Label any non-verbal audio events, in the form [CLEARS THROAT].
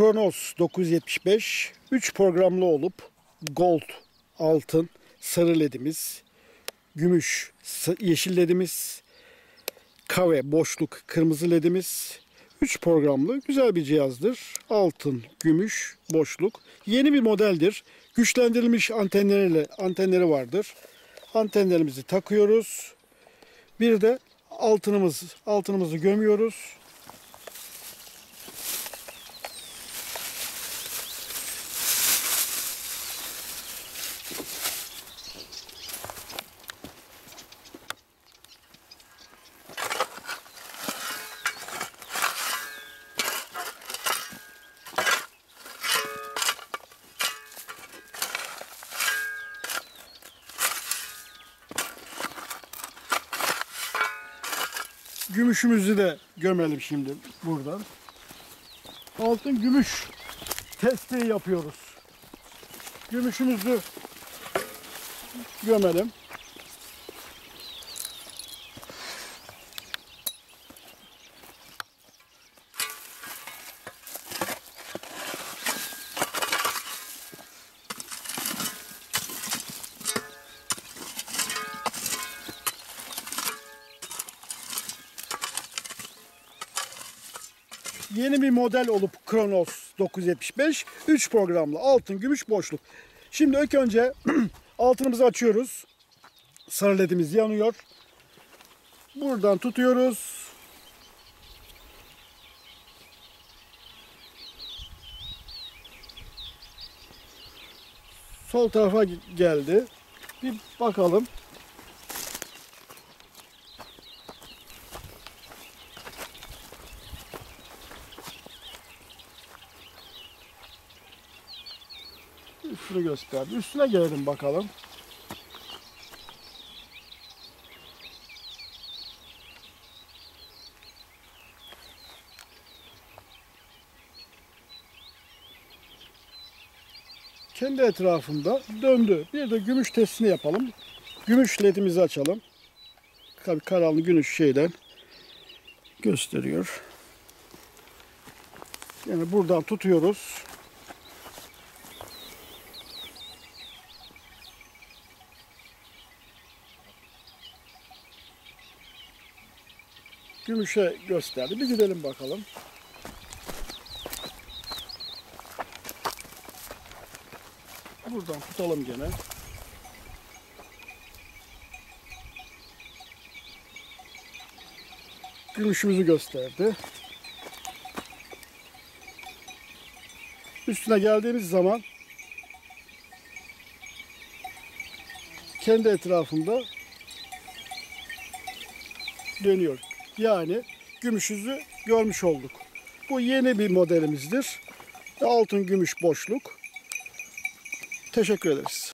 Kronos 975 3 programlı olup gold, altın, sarı ledimiz, gümüş, yeşil ledimiz, kave, boşluk, kırmızı ledimiz 3 programlı güzel bir cihazdır. Altın, gümüş, boşluk. Yeni bir modeldir. Güçlendirilmiş antenleriyle antenleri vardır. Antenlerimizi takıyoruz. Bir de altınımız altınımızı gömüyoruz. Gümüşümüzü de gömelim şimdi buradan. Altın gümüş testi yapıyoruz. Gümüşümüzü gömelim. Yeni bir model olup Kronos 975 3 programlı altın gümüş boşluk. Şimdi ilk önce [CLEARS THROAT] altınımızı açıyoruz. Sarı ledimiz yanıyor. Buradan tutuyoruz. Sol tarafa geldi. Bir bakalım. Üstünü gösterdi. Üstüne gelelim bakalım. Kendi etrafında döndü. Bir de gümüş testini yapalım. Gümüş ledimizi açalım. Tabii karanlık gümüş şeyden gösteriyor. Yani buradan tutuyoruz. Gümüşe gösterdi. Bir gidelim bakalım. Buradan tutalım gene. Gümüşümüzü gösterdi. Üstüne geldiğimiz zaman kendi etrafında dönüyor. Yani gümüşüzü görmüş olduk. Bu yeni bir modelimizdir. Altın gümüş boşluk. Teşekkür ederiz.